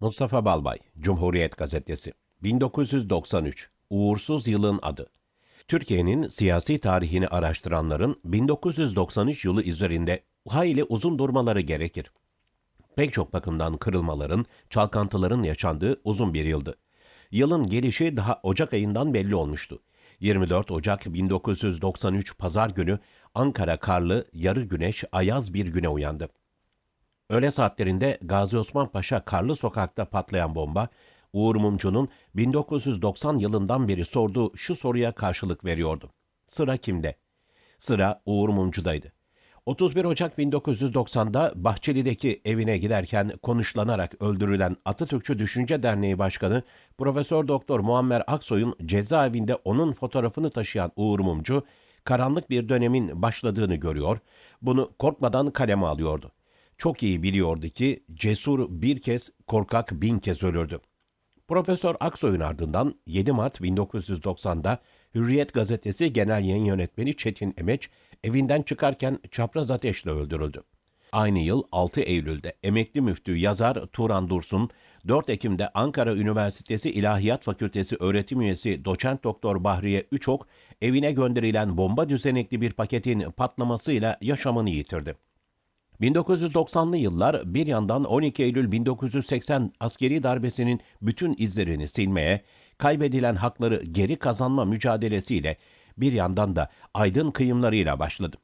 Mustafa Balbay, Cumhuriyet Gazetesi 1993, uğursuz yılın adı. Türkiye'nin siyasi tarihini araştıranların 1993 yılı üzerinde hayli uzun durmaları gerekir. Pek çok bakımdan kırılmaların, çalkantıların yaşandığı uzun bir yıldı. Yılın gelişi daha Ocak ayından belli olmuştu. 24 Ocak 1993 Pazar günü Ankara karlı, yarı güneş, ayaz bir güne uyandı. Öğle saatlerinde Gazi Osman Paşa Karlı Sokak'ta patlayan bomba, Uğur Mumcu'nun 1990 yılından beri sorduğu şu soruya karşılık veriyordu. Sıra kimde? Sıra Uğur Mumcu'daydı. 31 Ocak 1990'da Bahçeli'deki evine giderken konuşlanarak öldürülen Atatürkçü Düşünce Derneği Başkanı Profesör Doktor Muammer Aksoy'un cezaevinde onun fotoğrafını taşıyan Uğur Mumcu, karanlık bir dönemin başladığını görüyor, bunu korkmadan kaleme alıyordu. Çok iyi biliyordu ki cesur bir kez, korkak bin kez ölürdü. Profesör Aksoy'un ardından 7 Mart 1990'da Hürriyet Gazetesi Genel Yayın Yönetmeni Çetin Emeç evinden çıkarken çapraz ateşle öldürüldü. Aynı yıl 6 Eylül'de emekli müftü yazar Turan Dursun, 4 Ekim'de Ankara Üniversitesi İlahiyat Fakültesi öğretim üyesi doçent doktor Bahriye Üçok evine gönderilen bomba düzenekli bir paketin patlamasıyla yaşamını yitirdi. 1990'lı yıllar bir yandan 12 Eylül 1980 askeri darbesinin bütün izlerini silmeye, kaybedilen hakları geri kazanma mücadelesiyle bir yandan da aydın kıyımlarıyla başladı.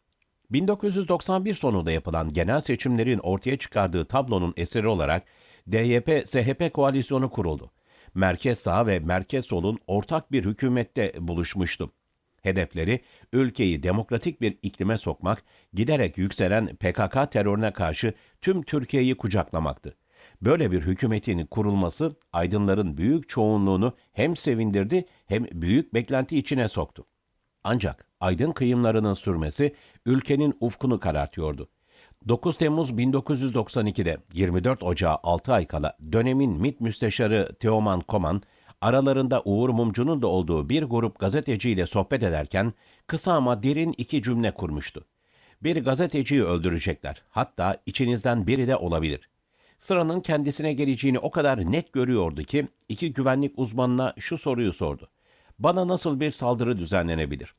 1991 sonunda yapılan genel seçimlerin ortaya çıkardığı tablonun eseri olarak DYP-SHP koalisyonu kuruldu. Merkez sağ ve merkez solun ortak bir hükümette buluşmuştu. Hedefleri ülkeyi demokratik bir iklime sokmak, giderek yükselen PKK terörüne karşı tüm Türkiye'yi kucaklamaktı. Böyle bir hükümetin kurulması aydınların büyük çoğunluğunu hem sevindirdi hem büyük beklenti içine soktu. Ancak aydın kıyımlarının sürmesi ülkenin ufkunu karartıyordu. 9 Temmuz 1992'de 24 Ocağı 6 ay kala dönemin MİT Müsteşarı Teoman Koman, aralarında Uğur Mumcu'nun da olduğu bir grup gazeteciyle sohbet ederken kısa ama derin iki cümle kurmuştu. Bir gazeteciyi öldürecekler, hatta içinizden biri de olabilir. Sıranın kendisine geleceğini o kadar net görüyordu ki iki güvenlik uzmanına şu soruyu sordu. Bana nasıl bir saldırı düzenlenebilir?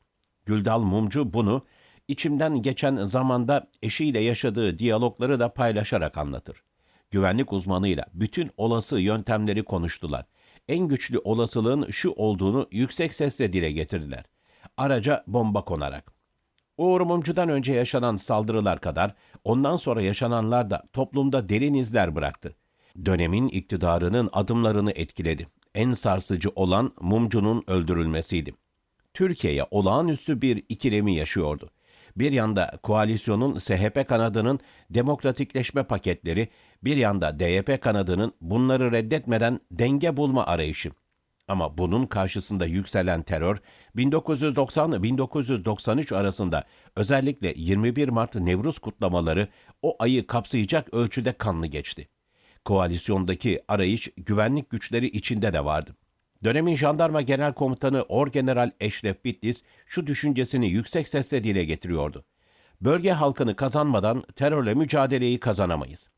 Güldal Mumcu bunu içimden geçen zamanda eşiyle yaşadığı diyalogları da paylaşarak anlatır. Güvenlik uzmanıyla bütün olası yöntemleri konuştular. En güçlü olasılığın şu olduğunu yüksek sesle dile getirdiler. Araca bomba konarak. Uğur Mumcu'dan önce yaşanan saldırılar kadar ondan sonra yaşananlar da toplumda derin izler bıraktı. Dönemin iktidarının adımlarını etkiledi. En sarsıcı olan Mumcu'nun öldürülmesiydi. Türkiye'ye olağanüstü bir ikilemi yaşıyordu. Bir yanda koalisyonun SHP kanadının demokratikleşme paketleri, bir yanda DYP kanadının bunları reddetmeden denge bulma arayışı. Ama bunun karşısında yükselen terör 1990-1993 arasında özellikle 21 Mart Nevruz kutlamaları o ayı kapsayacak ölçüde kanlı geçti. Koalisyondaki arayış güvenlik güçleri içinde de vardı. Dönemin jandarma genel komutanı Orgeneral Eşref Bitlis şu düşüncesini yüksek sesle dile getiriyordu. Bölge halkını kazanmadan terörle mücadeleyi kazanamayız.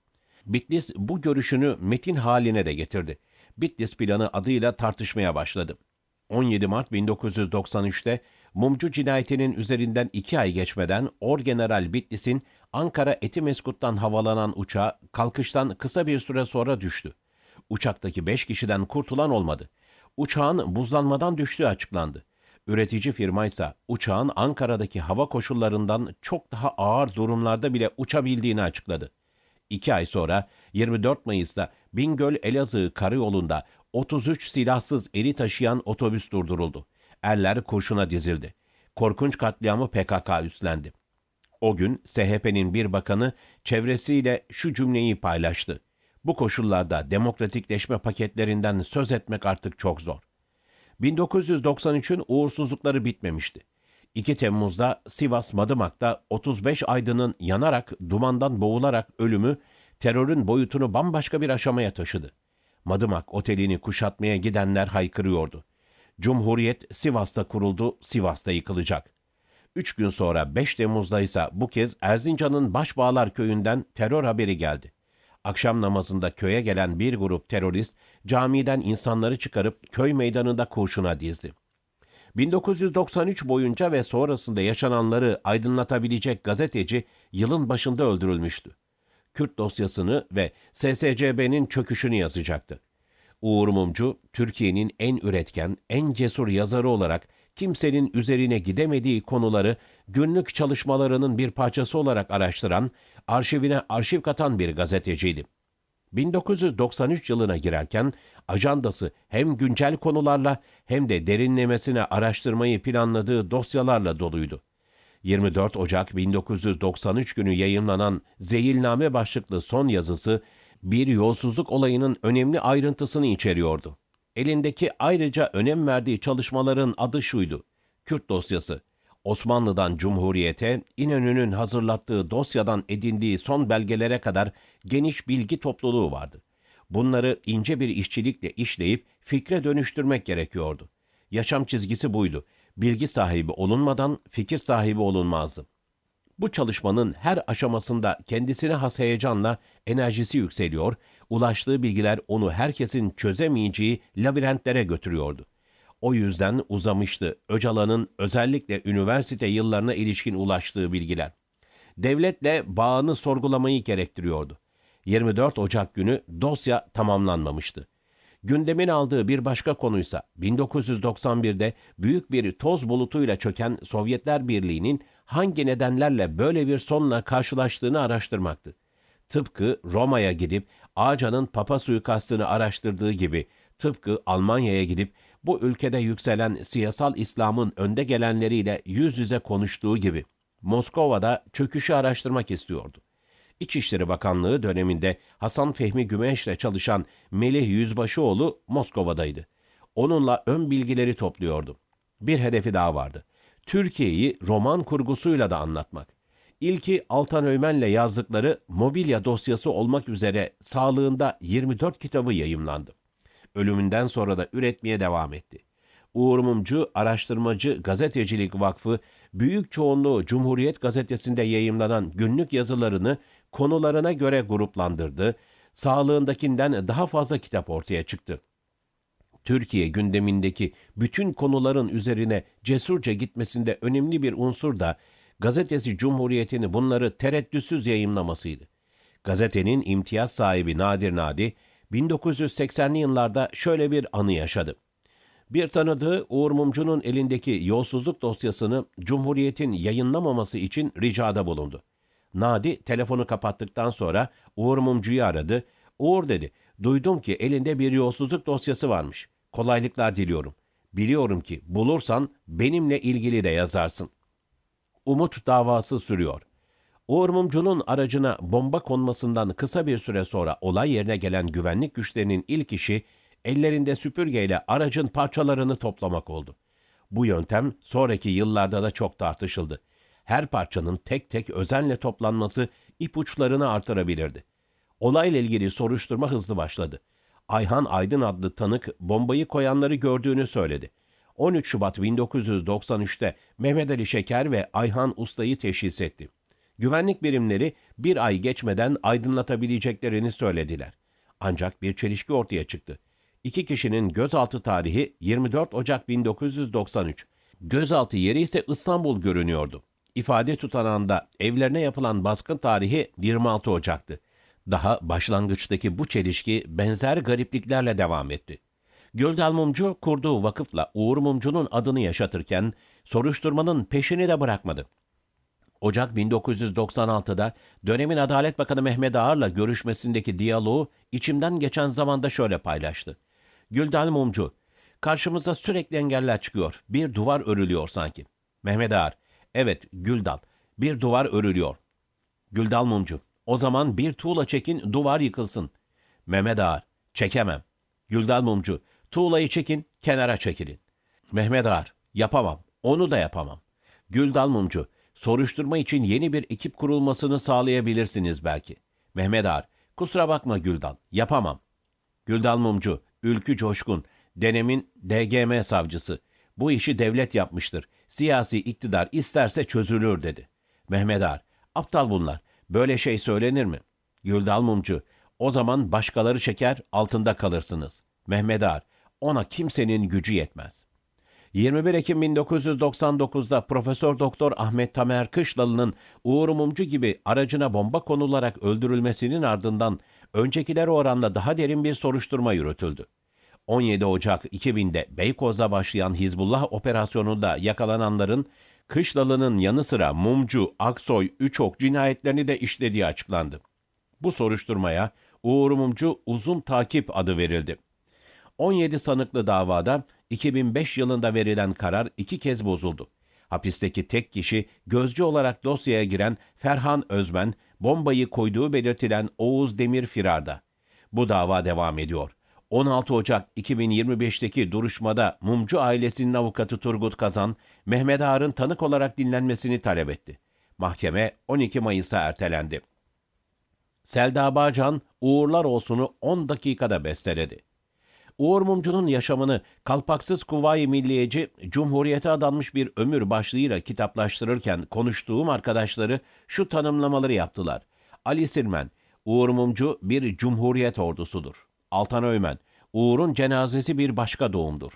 Bitlis bu görüşünü metin haline de getirdi. Bitlis planı adıyla tartışmaya başladı. 17 Mart 1993'te Mumcu cinayetinin üzerinden iki ay geçmeden Orgeneral Bitlis'in Ankara Etimeskut'tan havalanan uçağı kalkıştan kısa bir süre sonra düştü. Uçaktaki beş kişiden kurtulan olmadı. Uçağın buzlanmadan düştüğü açıklandı. Üretici firma ise uçağın Ankara'daki hava koşullarından çok daha ağır durumlarda bile uçabildiğini açıkladı. İki ay sonra 24 Mayıs'ta Bingöl Elazığ karayolunda 33 silahsız eri taşıyan otobüs durduruldu. Erler kurşuna dizildi. Korkunç katliamı PKK üstlendi. O gün SHP'nin bir bakanı çevresiyle şu cümleyi paylaştı. Bu koşullarda demokratikleşme paketlerinden söz etmek artık çok zor. 1993'ün uğursuzlukları bitmemişti. 2 Temmuz'da Sivas Madımak'ta 35 aydının yanarak, dumandan boğularak ölümü terörün boyutunu bambaşka bir aşamaya taşıdı. Madımak otelini kuşatmaya gidenler haykırıyordu. Cumhuriyet Sivas'ta kuruldu, Sivas'ta yıkılacak. Üç gün sonra 5 Temmuz'da ise bu kez Erzincan'ın Başbağlar köyünden terör haberi geldi. Akşam namazında köye gelen bir grup terörist camiden insanları çıkarıp köy meydanında kurşuna dizdi. 1993 boyunca ve sonrasında yaşananları aydınlatabilecek gazeteci yılın başında öldürülmüştü. Kürt dosyasını ve SSCB'nin çöküşünü yazacaktı. Uğur Mumcu, Türkiye'nin en üretken, en cesur yazarı olarak kimsenin üzerine gidemediği konuları günlük çalışmalarının bir parçası olarak araştıran, arşivine arşiv katan bir gazeteciydi. 1993 yılına girerken ajandası hem güncel konularla hem de derinlemesine araştırmayı planladığı dosyalarla doluydu. 24 Ocak 1993 günü yayımlanan Zeyilname başlıklı son yazısı bir yolsuzluk olayının önemli ayrıntısını içeriyordu. Elindeki ayrıca önem verdiği çalışmaların adı şuydu. Kürt dosyası. Osmanlı'dan Cumhuriyete, İnönü'nün hazırlattığı dosyadan edindiği son belgelere kadar geniş bilgi topluluğu vardı. Bunları ince bir işçilikle işleyip fikre dönüştürmek gerekiyordu. Yaşam çizgisi buydu. Bilgi sahibi olunmadan fikir sahibi olunmazdı. Bu çalışmanın her aşamasında kendisine has heyecanla enerjisi yükseliyor, ulaştığı bilgiler onu herkesin çözemeyeceği labirentlere götürüyordu. O yüzden uzamıştı Öcalan'ın özellikle üniversite yıllarına ilişkin ulaştığı bilgiler. Devletle bağını sorgulamayı gerektiriyordu. 24 Ocak günü dosya tamamlanmamıştı. Gündemin aldığı bir başka konuysa 1991'de büyük bir toz bulutuyla çöken Sovyetler Birliği'nin hangi nedenlerle böyle bir sonla karşılaştığını araştırmaktı. Tıpkı Roma'ya gidip Ağca'nın Papa suikastını araştırdığı gibi, tıpkı Almanya'ya gidip bu ülkede yükselen siyasal İslam'ın önde gelenleriyle yüz yüze konuştuğu gibi Moskova'da çöküşü araştırmak istiyordu. İçişleri Bakanlığı döneminde Hasan Fehmi Gümeş'le çalışan Melih Yüzbaşıoğlu Moskova'daydı. Onunla ön bilgileri topluyordu. Bir hedefi daha vardı. Türkiye'yi roman kurgusuyla da anlatmak. İlki Altan Öymen'le yazdıkları mobilya dosyası olmak üzere sağlığında 24 kitabı yayımlandı. Ölümünden sonra da üretmeye devam etti. Uğur Mumcu Araştırmacı Gazetecilik Vakfı büyük çoğunluğu Cumhuriyet Gazetesi'nde yayımlanan günlük yazılarını konularına göre gruplandırdı. Sağlığındakinden daha fazla kitap ortaya çıktı. Türkiye gündemindeki bütün konuların üzerine cesurca gitmesinde önemli bir unsur da gazetesi Cumhuriyeti'ni bunları tereddütsüz yayımlamasıydı. Gazetenin imtiyaz sahibi Nadir Nadi, 1980'li yıllarda şöyle bir anı yaşadı. Bir tanıdığı Uğur Mumcu'nun elindeki yolsuzluk dosyasını Cumhuriyet'in yayınlamaması için ricada bulundu. Nadi telefonu kapattıktan sonra Uğur Mumcu'yu aradı. Uğur dedi, duydum ki elinde bir yolsuzluk dosyası varmış. Kolaylıklar diliyorum. Biliyorum ki bulursan benimle ilgili de yazarsın. Umut davası sürüyor. Uğur Mumcu'nun aracına bomba konmasından kısa bir süre sonra olay yerine gelen güvenlik güçlerinin ilk işi ellerinde süpürgeyle aracın parçalarını toplamak oldu. Bu yöntem sonraki yıllarda da çok tartışıldı. Her parçanın tek tek özenle toplanması ipuçlarını artırabilirdi. Olayla ilgili soruşturma hızlı başladı. Ayhan Aydın adlı tanık bombayı koyanları gördüğünü söyledi. 13 Şubat 1993'te Mehmet Ali Şeker ve Ayhan Usta'yı teşhis etti. Güvenlik birimleri bir ay geçmeden aydınlatabileceklerini söylediler. Ancak bir çelişki ortaya çıktı. İki kişinin gözaltı tarihi 24 Ocak 1993. Gözaltı yeri ise İstanbul görünüyordu. İfade tutanağında evlerine yapılan baskın tarihi 26 Ocak'tı. Daha başlangıçtaki bu çelişki benzer garipliklerle devam etti. Güldal Mumcu kurduğu vakıfla Uğur Mumcu'nun adını yaşatırken soruşturmanın peşini de bırakmadı. Ocak 1996'da dönemin Adalet Bakanı Mehmet Ağar'la görüşmesindeki diyaloğu içimden geçen zamanda şöyle paylaştı. Güldal Mumcu, karşımıza sürekli engeller çıkıyor. Bir duvar örülüyor sanki. Mehmet Ağar, evet Güldal, bir duvar örülüyor. Güldal Mumcu, o zaman bir tuğla çekin duvar yıkılsın. Mehmet Ağar, çekemem. Güldal Mumcu, tuğlayı çekin kenara çekilin. Mehmet Ağar, yapamam, onu da yapamam. Güldal Mumcu, soruşturma için yeni bir ekip kurulmasını sağlayabilirsiniz belki. Mehmet Ağar, kusura bakma Güldal, yapamam. Güldal Mumcu, Ülkü Coşkun, denemin DGM savcısı. Bu işi devlet yapmıştır. Siyasi iktidar isterse çözülür dedi. Mehmet Ağar, aptal bunlar. Böyle şey söylenir mi? Güldal Mumcu, O zaman başkaları çeker, altında kalırsınız. Mehmet Ağar, ona kimsenin gücü yetmez. 21 Ekim 1999'da Profesör Doktor Ahmet Tamer Kışlalı'nın Uğur Mumcu gibi aracına bomba konularak öldürülmesinin ardından öncekilere oranla daha derin bir soruşturma yürütüldü. 17 Ocak 2000'de Beykoz'da başlayan Hizbullah operasyonunda yakalananların Kışlalı'nın yanı sıra Mumcu, Aksoy, Üçok cinayetlerini de işlediği açıklandı. Bu soruşturmaya Uğur Mumcu Uzun Takip adı verildi. 17 sanıklı davada 2005 yılında verilen karar iki kez bozuldu. Hapisteki tek kişi gözcü olarak dosyaya giren Ferhan Özmen, bombayı koyduğu belirtilen Oğuz Demir firarda. Bu dava devam ediyor. 16 Ocak 2025'teki duruşmada Mumcu ailesinin avukatı Turgut Kazan, Mehmet Ağar'ın tanık olarak dinlenmesini talep etti. Mahkeme 12 Mayıs'a ertelendi. Selda Bağcan, Uğurlar Olsun'u 10 dakikada besteledi. Uğur Mumcu'nun yaşamını kalpaksız kuvayi milliyeci, Cumhuriyete adanmış bir ömür başlığıyla kitaplaştırırken konuştuğum arkadaşları şu tanımlamaları yaptılar. Ali Sirmen, Uğur Mumcu bir cumhuriyet ordusudur. Altan Öymen, Uğur'un cenazesi bir başka doğumdur.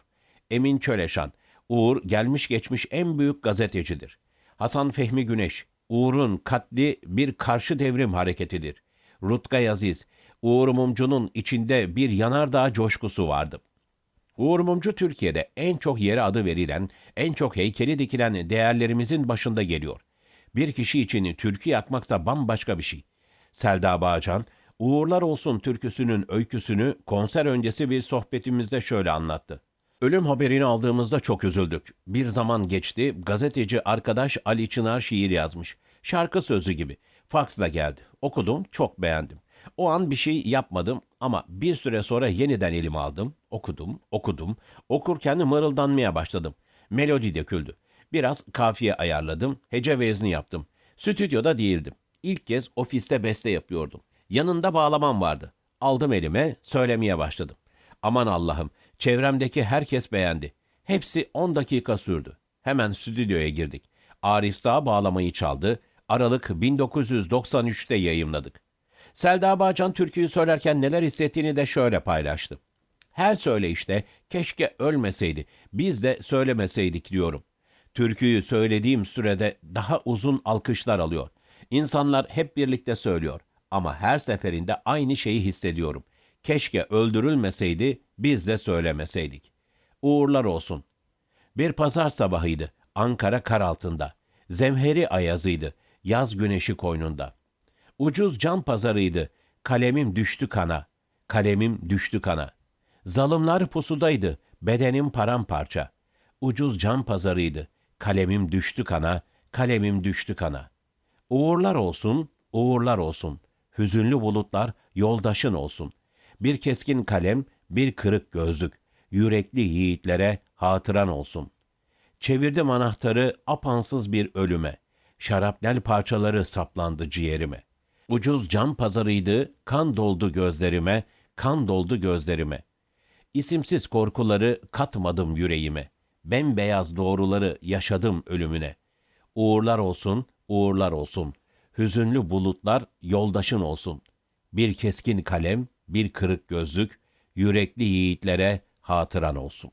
Emin Çöleşan, Uğur gelmiş geçmiş en büyük gazetecidir. Hasan Fehmi Güneş, Uğur'un katli bir karşı devrim hareketidir. Rutkay Aziz, Uğur Mumcu'nun içinde bir yanardağ coşkusu vardı. Uğur Mumcu Türkiye'de en çok yere adı verilen, en çok heykeli dikilen değerlerimizin başında geliyor. Bir kişi için türkü yakmaksa bambaşka bir şey. Selda Bağcan, Uğurlar Olsun türküsünün öyküsünü konser öncesi bir sohbetimizde şöyle anlattı. Ölüm haberini aldığımızda çok üzüldük. Bir zaman geçti, gazeteci arkadaş Ali Çınar şiir yazmış. Şarkı sözü gibi. Faksla geldi. Okudum, çok beğendim. O an bir şey yapmadım ama bir süre sonra yeniden elime aldım. Okudum, okudum. Okurken mırıldanmaya başladım. Melodi döküldü. Biraz kafiye ayarladım, hece vezni yaptım. Stüdyoda değildim. İlk kez ofiste beste yapıyordum. Yanında bağlamam vardı. Aldım elime, söylemeye başladım. Aman Allah'ım, çevremdeki herkes beğendi. Hepsi 10 dakika sürdü. Hemen stüdyoya girdik. Arif Sağ bağlamayı çaldı. Aralık 1993'te yayımladık. Selda Bağcan türküyü söylerken neler hissettiğini de şöyle paylaştı. Her söyleyişte keşke ölmeseydi, biz de söylemeseydik diyorum. Türküyü söylediğim sürede daha uzun alkışlar alıyor. İnsanlar hep birlikte söylüyor ama her seferinde aynı şeyi hissediyorum. Keşke öldürülmeseydi, biz de söylemeseydik. Uğurlar olsun. Bir pazar sabahıydı. Ankara kar altında. Zemheri ayazıydı. Yaz güneşi koynunda. Ucuz can pazarıydı. Kalemim düştü kana. Kalemim düştü kana. Zalımlar pusudaydı. Bedenim paramparça. Ucuz can pazarıydı. Kalemim düştü kana. Kalemim düştü kana. Uğurlar olsun, uğurlar olsun. Hüzünlü bulutlar yoldaşın olsun. Bir keskin kalem, bir kırık gözlük. Yürekli yiğitlere hatıran olsun. Çevirdim anahtarı apansız bir ölüme. Şarapnel parçaları saplandı ciğerime. Ucuz cam pazarıydı, kan doldu gözlerime, kan doldu gözlerime. İsimsiz korkuları katmadım yüreğime. Bembeyaz doğruları yaşadım ölümüne. Uğurlar olsun, uğurlar olsun. Hüzünlü bulutlar yoldaşın olsun. Bir keskin kalem, bir kırık gözlük, yürekli yiğitlere hatıran olsun.